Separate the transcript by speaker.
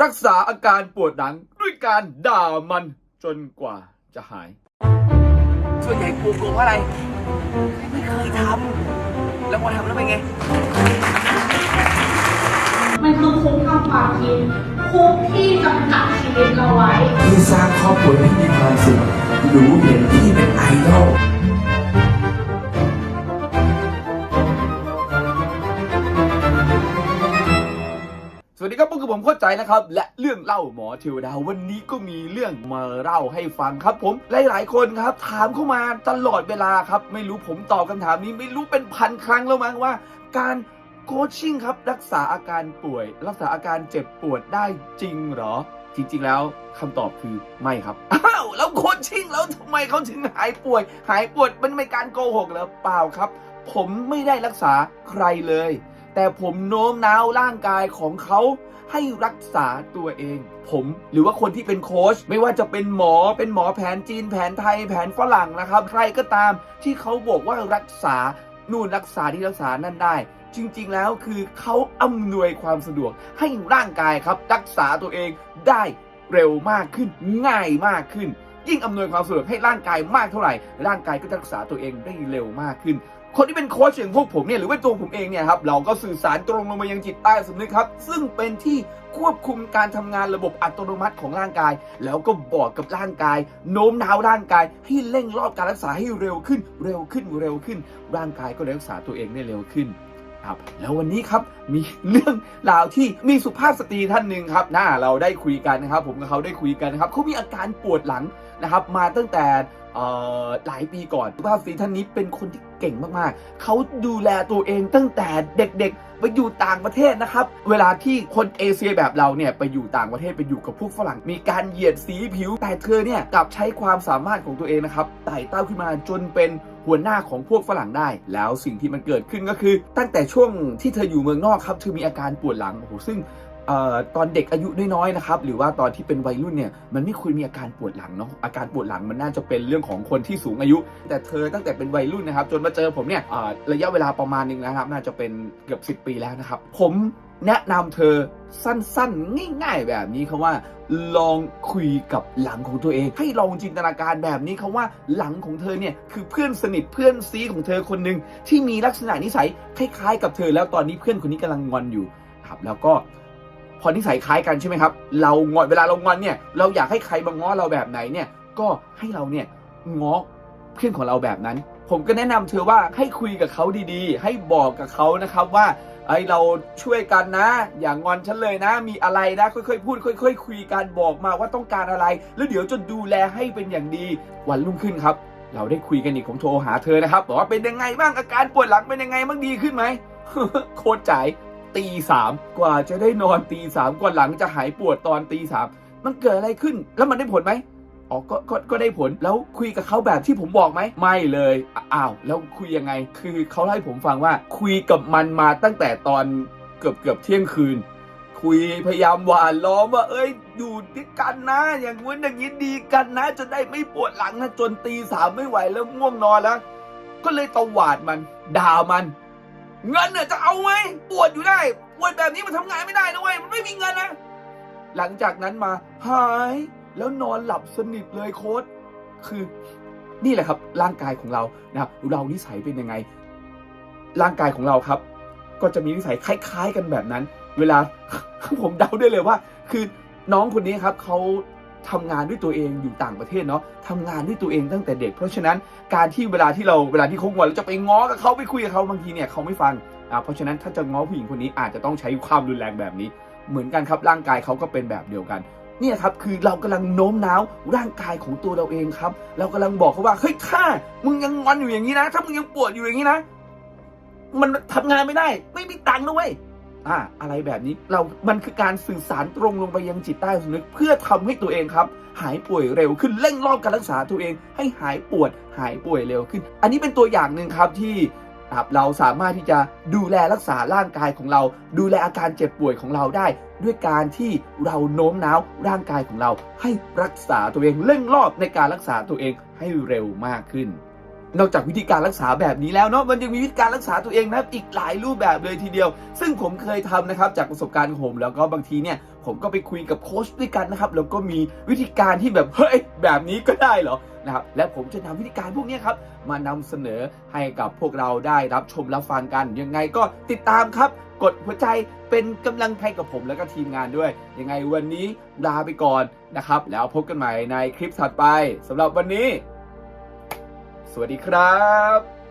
Speaker 1: รักษาอาการปวดหลังด้วยการด่ามันจนกว่าจะหาย
Speaker 2: ส่วนใหญ่กลัวกลัวเพราะอะไร ไม่เคยทำแล้วพอทำแล้วเป็นไง
Speaker 3: มันคือคุกทางความคิดคุกที่จำกัดชีวิตเราไว้
Speaker 4: ที่สร้างครอบครัวที่มีความสุขรู้เห็นที่เป็น
Speaker 1: ครับพวกกับผมเข้าใจนะครับ และเรื่องเล่าหมอเทวดาวันนี้ก็มีเรื่องมาเล่าให้ฟังครับ ผมหลายๆคนครับถามเข้ามาตลอดเวลาครับ ไม่รู้ผมตอบคำถามนี้ไม่รู้เป็นพันครั้งแล้วมั้งว่า การโคชชิ่งครับรักษาอาการป่วย รักษาอาการเจ็บปวดได้จริงหรอ จริง ๆ แล้วคำตอบคือไม่ครับอ้าวแล้วโคชชิ่งแล้วทำไมเขาถึงหายป่วย หายปวดมันไม่การโกหกเหรอเปล่าครับ ผมไม่ได้รักษาใครเลย แต่ผมโน้มน้าวร่างกายของเขาให้รักษาตัวเอง ผมหรือว่าคนที่เป็นโค้ชไม่ว่าจะเป็นหมอเป็นหมอแผนจีนแผนไทยแผนฝรั่งนะครับ ใครก็ตามที่เขาบอกว่ารักษานู่นรักษาที่รักษานั่นได้ จริงๆแล้วคือเขาอำนวยความสะดวกให้ร่างกายครับ รักษาตัวเองได้เร็วมากขึ้นง่ายมากขึ้น ยิ่งอำนวยความสะดวกให้ร่างกายมากเท่าไหร่ ร่างกายก็จะรักษาตัวเองได้เร็วมากขึ้น คนที่เป็นโค้ชอย่างพวกผมเนี่ยหรือว่าตัวผมเองเนี่ยครับเราก็สื่อสารตรงลงมายังจิตใต้สำนึกครับ ซึ่งเป็นที่ควบคุมการทำงานระบบอัตโนมัติของร่างกาย แล้วก็บอกกับร่างกาย โน้มน้าวร่างกายให้เร่งรอบการรักษาให้เร็วขึ้น เร็วขึ้นเร็วขึ้น ร่างกายก็รักษาตัวเองได้เร็วขึ้น ครับแล้ววันนี้ครับมีเรื่องราวที่มีสุภาพสตรีท่านหนึ่งครับน่าเราได้คุยกันนะครับ ผมกับเขาได้คุยกันนะครับเขามีอาการปวดหลังนะครับมาตั้งแต่หลายปีก่อนสุภาพสตรีท่านนี้เป็นคนที่เก่งมากๆเขาดูแลตัวเองตั้งแต่เด็กๆ ไปอยู่ต่างประเทศนะครับ เวลาที่คนเอเชียแบบเราเนี่ยไปอยู่ต่างประเทศไปอยู่กับพวกฝรั่ง มีการเหยียดสีผิว แต่เธอเนี่ยกลับใช้ความสามารถของตัวเองนะครับไต่เต้าขึ้นมาจนเป็นหัวหน้าของพวกฝรั่งได้ แล้วสิ่งที่มันเกิดขึ้นก็คือ ตั้งแต่ช่วงที่เธออยู่เมืองนอกครับเธอมีอาการปวดหลังโอ้โหซึ่ง ตอนเด็กอายุน้อยๆนะครับหรือว่าตอนที่เป็นวัยรุ่นเนี่ยมันไม่ควรมีอาการปวดหลังเนาะอาการปวดหลังมันน่าจะเป็นเรื่องของคนที่สูงอายุ แต่เธอตั้งแต่เป็นวัยรุ่นนะครับ จนมาเจอผมเนี่ยระยะเวลาประมาณนึงนะครับ น่าจะเป็นเกือบ 10 ปีแล้วนะครับ ผมแนะนำเธอสั้นๆ ง่าย ๆ แบบนี้ครับว่าลองคุยกับหลังของตัวเอง ให้ลองจินตนาการแบบนี้ครับว่าหลังของเธอเนี่ยคือเพื่อนสนิทเพื่อนซีของเธอคนหนึ่งที่มีลักษณะนิสัยคล้ายๆ กับเธอ แล้วตอนนี้เพื่อนคนนี้กำลังงอนอยู่ครับแล้วก็ พอนิสัยคล้ายกันใช่ไหมครับ เรางอนเวลาเรางอนเนี่ย เราอยากให้ใครมาง้อเราแบบไหนเนี่ย ก็ให้เราเนี่ยง้อเพื่อนของเราแบบนั้น ผมก็แนะนำเธอว่าให้คุยกับเขาดีๆ ให้บอกกับเขานะครับว่าไอเราช่วยกันนะ อย่างงอนฉันเลยนะ มีอะไรนะค่อยๆพูดค่อยๆคุยกันบอกมาว่าต้องการอะไร แล้วเดี๋ยวจะดูแลให้เป็นอย่างดีวันรุ่งขึ้นครับ เราได้คุยกันอีกผมโทรหาเธอนะครับบอกว่าเป็นยังไงบ้างอาการปวดหลังเป็นยังไงบ้างดีขึ้นไหมโคตรจ่าย ตีสามกว่าจะได้นอนตีสามกว่าหลังจะหายปวดตอนตีสามมันเกิดอะไรขึ้นแล้วมันได้ผลไหมอ๋อก็ก็ก็ได้ผลแล้วคุยกับเขาแบบที่ผมบอกไหมไม่เลยอ้าวแล้วคุยยังไง คือเขาเล่าให้ผมฟังว่าคุยกับมันมาตั้งแต่ตอนเกือบเกือบเที่ยงคืน คุยพยายามหวานล้อมว่า เอ้ยอยู่ด้วยกันนะ อย่างงู้นอย่างนี้ดีกันนะจะได้ไม่ปวดหลังนะจนตีสามไม่ไหวแล้วง่วงนอนแล้ว ก็เลยตวาดมัน ด่ามัน เงินเนี่ยจะเอาไหมปวดอยู่ได้ปวดแบบนี้มันทำงานไม่ได้นะเว้ยมันไม่มีเงินนะ หลังจากนั้นมาหายแล้วนอนหลับสนิทเลยโค้ดคือนี่แหละครับ ร่างกายของเรานะครับเรานิสัยเป็นยังไง ร่างกายของเราครับ ก็จะมีนิสัยคล้าย ๆ กันแบบนั้น เวลาผมเดาได้เลยว่า คือน้องคนนี้ครับเขา ทำงานด้วยตัวเองอยู่ต่างประเทศเนาะทำงานด้วยตัวเองตั้งแต่เด็ก เพราะฉะนั้นการที่เวลาที่เราเวลาที่เขางอนเราจะไปง้อกับเขาไปคุยกับเขาบางทีเนี่ยเขาไม่ฟังอ่าเพราะฉะนั้นถ้าจะง้อผู้หญิงคนนี้อาจจะต้องใช้ความรุนแรงแบบนี้ เหมือนกันครับร่างกายเขาก็เป็นแบบเดียวกันเนี่ยครับคือเรากำลังโน้มน้าวร่างกายของตัวเราเองครับ เรากำลังบอกเขาว่าเฮ้ยถ้ามึงยังงอนอยู่อย่างนี้นะ ถ้ามึงยังปวดอยู่อย่างนี้นะ มันทำงานไม่ได้ ไม่มีตังค์ด้วย อ่าอะไรแบบนี้เรา มันคือการสื่อสารตรงลงไปยังจิตใต้สำนึก เพื่อทำให้ตัวเองครับ หายป่วยเร็วขึ้นเร่งรอบการรักษาตัวเอง ให้หายปวดหายป่วยเร็วขึ้น อันนี้เป็นตัวอย่างหนึ่งครับที่เราสามารถที่จะดูแลรักษาร่างกายของเรา ดูแลอาการเจ็บป่วยของเราได้ ด้วยการที่เราโน้มน้าวร่างกายของเรา ให้รักษาตัวเองเร่งรอบในการรักษาตัวเองให้เร็วมากขึ้น นอกจากวิธีการรักษาแบบนี้แล้วเนาะมันยังมีวิธีการรักษาตัวเองนะครับอีกหลายรูปแบบเลยทีเดียว ซึ่งผมเคยทำนะครับจากประสบการณ์ของผมแล้วก็บางทีเนี่ยผมก็ไปคุยกับโค้ชด้วยกันนะครับแล้วก็มีวิธีการที่แบบเฮ้ยแบบนี้ก็ได้เหรอนะครับและผมจะนำวิธีการพวกนี้ครับมานำเสนอให้กับพวกเราได้รับชมรับฟังกัน ยังไงก็ติดตามครับ กดหัวใจเป็นกำลังใจกับผมและก็ทีมงานด้วย ยังไงวันนี้ลาไปก่อนนะครับ แล้วพบกันใหม่ในคลิปถัดไปสำหรับวันนี้ สวัสดีครับ